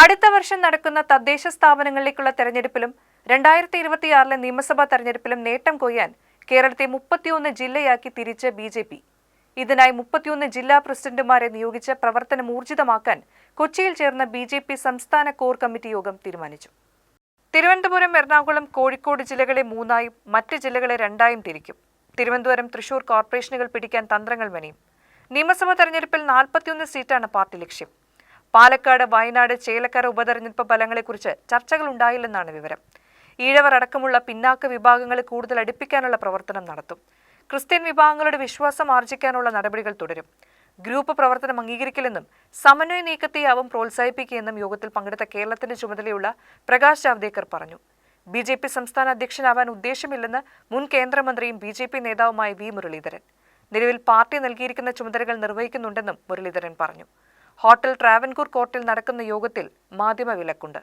അടുത്ത വർഷം നടക്കുന്ന തദ്ദേശ സ്ഥാപനങ്ങളിലേക്കുള്ള തെരഞ്ഞെടുപ്പിലും രണ്ടായിരത്തി ഇരുപത്തിയാറിലെ നിയമസഭാ തെരഞ്ഞെടുപ്പിലും നേട്ടം കൊയ്യാൻ കേരളത്തെ മുപ്പത്തിയൊന്ന് ജില്ലയാക്കി തിരിച്ച് ബി ജെ പി. ഇതിനായി മുപ്പത്തിയൊന്ന് ജില്ലാ പ്രസിഡന്റുമാരെ നിയോഗിച്ച് പ്രവർത്തനം ഊർജിതമാക്കാൻ കൊച്ചിയിൽ ചേർന്ന ബി ജെ പി സംസ്ഥാന കോർ കമ്മിറ്റി യോഗം തീരുമാനിച്ചു. തിരുവനന്തപുരം എറണാകുളം കോഴിക്കോട് ജില്ലകളെ മൂന്നായും മറ്റ് ജില്ലകളെ രണ്ടായും തിരിക്കും. തിരുവനന്തപുരം തൃശൂർ കോർപ്പറേഷനുകൾ പിടിക്കാൻ തന്ത്രങ്ങൾ മെനയും. നിയമസഭാ തെരഞ്ഞെടുപ്പിൽ നാൽപ്പത്തിയൊന്ന് സീറ്റാണ് പാർട്ടി ലക്ഷ്യം. പാലക്കാട് വയനാട് ചേലക്കര ഉപതെരഞ്ഞെടുപ്പ് ഫലങ്ങളെക്കുറിച്ച് ചർച്ചകൾ ഉണ്ടായില്ലെന്നാണ് വിവരം. ഈഴവർ അടക്കമുള്ള പിന്നാക്ക വിഭാഗങ്ങളെ കൂടുതൽ അടുപ്പിക്കാനുള്ള പ്രവർത്തനം നടത്തും. ക്രിസ്ത്യൻ വിഭാഗങ്ങളുടെ വിശ്വാസം ആർജിക്കാനുള്ള നടപടികൾ തുടരും. ഗ്രൂപ്പ് പ്രവർത്തനം അംഗീകരിക്കില്ലെന്നും സമന്വയ നീക്കത്തെയാവും പ്രോത്സാഹിപ്പിക്കുകയെന്നും യോഗത്തിൽ പങ്കെടുത്ത കേരളത്തിന്റെ ചുമതലയുള്ള പ്രകാശ് ജാവ്ദേക്കർ പറഞ്ഞു. ബി ജെ പി സംസ്ഥാന അധ്യക്ഷനാവാൻ ഉദ്ദേശമില്ലെന്ന് മുൻ കേന്ദ്രമന്ത്രിയും ബി ജെ പി നേതാവുമായ വി മുരളീധരൻ. നിലവിൽ പാർട്ടി നൽകിയിരിക്കുന്ന ചുമതലകൾ നിർവഹിക്കുന്നുണ്ടെന്നും മുരളീധരൻ പറഞ്ഞു. ഹോട്ടൽ ട്രാവൻകൂർ കോർട്ടിൽ നടക്കുന്ന യോഗത്തിൽ മാധ്യമ വിലക്കുണ്ട്